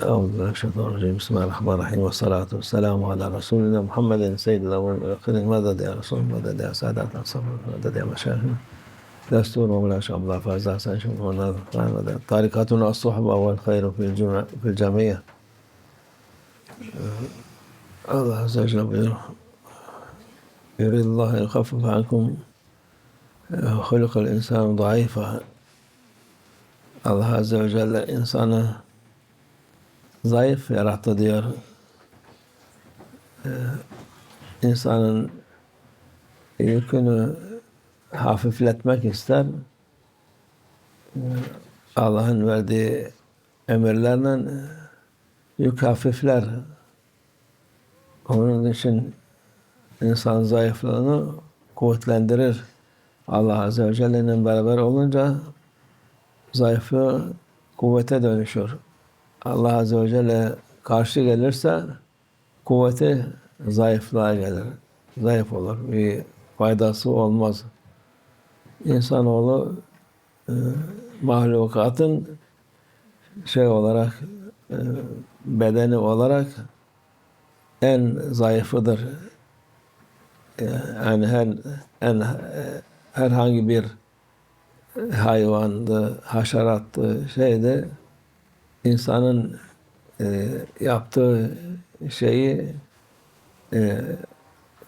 أعوذ بالله من الشيطان الرجيم. بسم الله الرحمن الرحيم. والصلاة والسلام على رسولنا محمد سيد الأولين والآخرين. مدد يا رسول مدد يا سادات الصبر مدد يا مشايخنا دستور وملا شاء الله فاز أحسن مدد طريقتنا الصحبة والخير في الجمع في الجميع الله عز وجل يريد الله أن يخفف عنكم. خلق الإنسان ضعيفا. Azze ve Celle insanı zayıf yarattı diyor. Ee, insanın yükünü hafifletmek ister. Ee, Allah'ın verdiği emirlerle yük hafifler. Onun için insan zayıflığını kuvvetlendirir. Allah Azze ve Celle'nin beraber olunca zayıflığı kuvvete dönüşür. Allah Azze ve Celle karşı gelirse kuvveti zayıflığa gelir. Zayıf olur. Bir faydası olmaz. İnsanoğlu e, mahlukatın şey olarak e, bedeni olarak en zayıfıdır. E, yani her en herhangi bir hayvandı, haşerattı, şeyde insanın e, yaptığı şeyi e,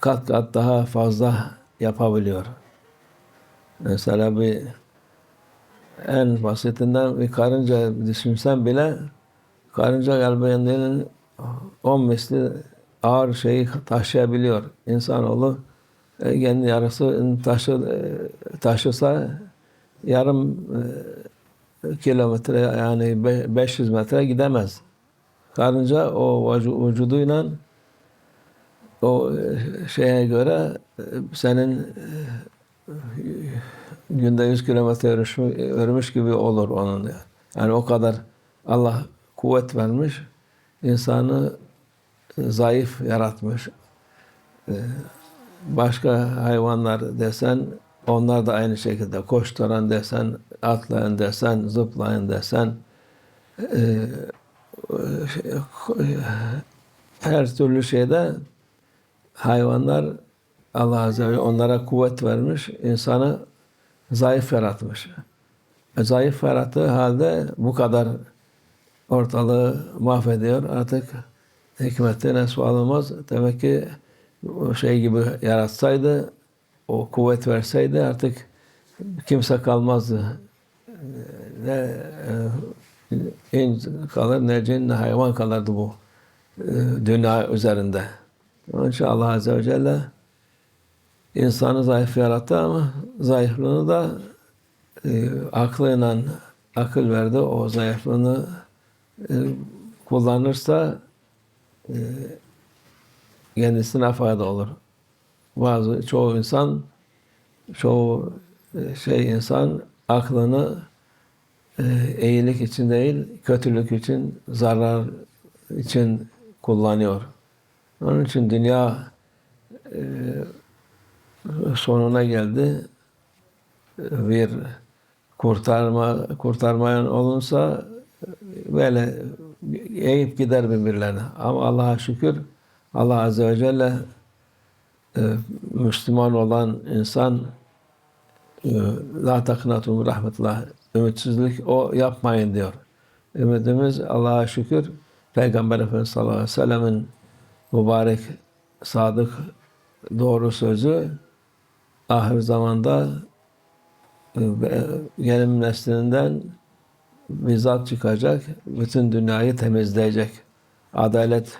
kat kat daha fazla yapabiliyor. Mesela bir en basitinden bir karınca düşünsen bile karınca kalbinden on misli ağır şeyi taşıyabiliyor. İnsanoğlu e, kendi yarısı taşı, e, taşısa yarım e, kilometre yani 500 metre gidemez. Karınca o vücuduyla o e, şeye göre e, senin günde 100 kilometre yürümüş gibi olur onun. Yani o kadar Allah kuvvet vermiş, insanı zayıf yaratmış. Başka hayvanlar desen onlar da aynı şekilde koşturan desen, atlayan desen, zıplayan desen e, her türlü şeyde hayvanlar Allah Azze ve onlara kuvvet vermiş, insanı zayıf yaratmış. E, zayıf yarattığı halde bu kadar ortalığı mahvediyor. Artık hikmetine sual Demek ki şey gibi yaratsaydı o kuvvet verseydi artık kimse kalmazdı. Ne e, in kalır ne cin ne hayvan kalırdı bu e, dünya üzerinde. Onun için Azze ve Celle insanı zayıf yarattı ama zayıflığını da e, aklıyla akıl verdi. O zayıflığını e, kullanırsa e, kendisine fayda olur bazı çoğu insan çoğu e, şey insan aklını iyilik için değil, kötülük için, zarar için kullanıyor. Onun için dünya e, sonuna geldi. Bir kurtarma kurtarmayan olunsa böyle eğip gider birbirlerine. Ama Allah'a şükür Allah Azze ve Celle e, Müslüman olan insan e, la taknatu rahmetullah ümitsizlik o yapmayın diyor. Ümidimiz Allah'a şükür Peygamber Efendimiz sallallahu aleyhi ve sellemin mübarek sadık doğru sözü ahir zamanda e, gelim neslinden bizzat çıkacak, bütün dünyayı temizleyecek. Adalet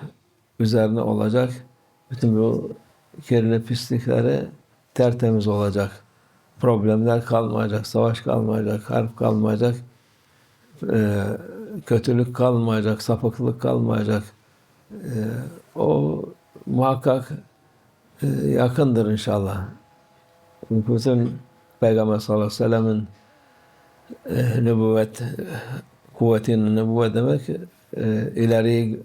üzerine olacak. Bütün bu kirli pislikleri tertemiz olacak. Problemler kalmayacak, savaş kalmayacak, harp kalmayacak, e, kötülük kalmayacak, sapıklık kalmayacak. E, o muhakkak e, yakındır inşallah. Bütün Peygamber sallallahu aleyhi ve sellem'in nübüvvet kuvvetinin nübüvvet demek ileriyi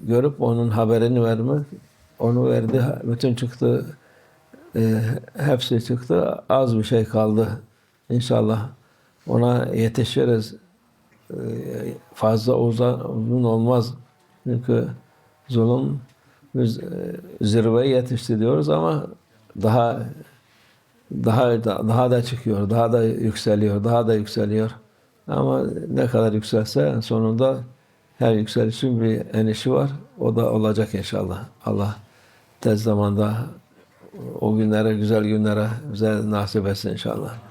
görüp onun haberini vermek onu verdi. Bütün çıktı. E, hepsi çıktı. Az bir şey kaldı. İnşallah ona yetişiriz. e, fazla uzun, olmaz. Çünkü zulüm biz e, zirveye yetişti diyoruz ama daha daha da- daha da çıkıyor, daha da yükseliyor, daha da yükseliyor. Ama ne kadar yükselse sonunda her yükselişin bir enişi var. O da olacak inşallah. Allah tez zamanda o günlere, güzel günlere bize nasip etsin inşallah.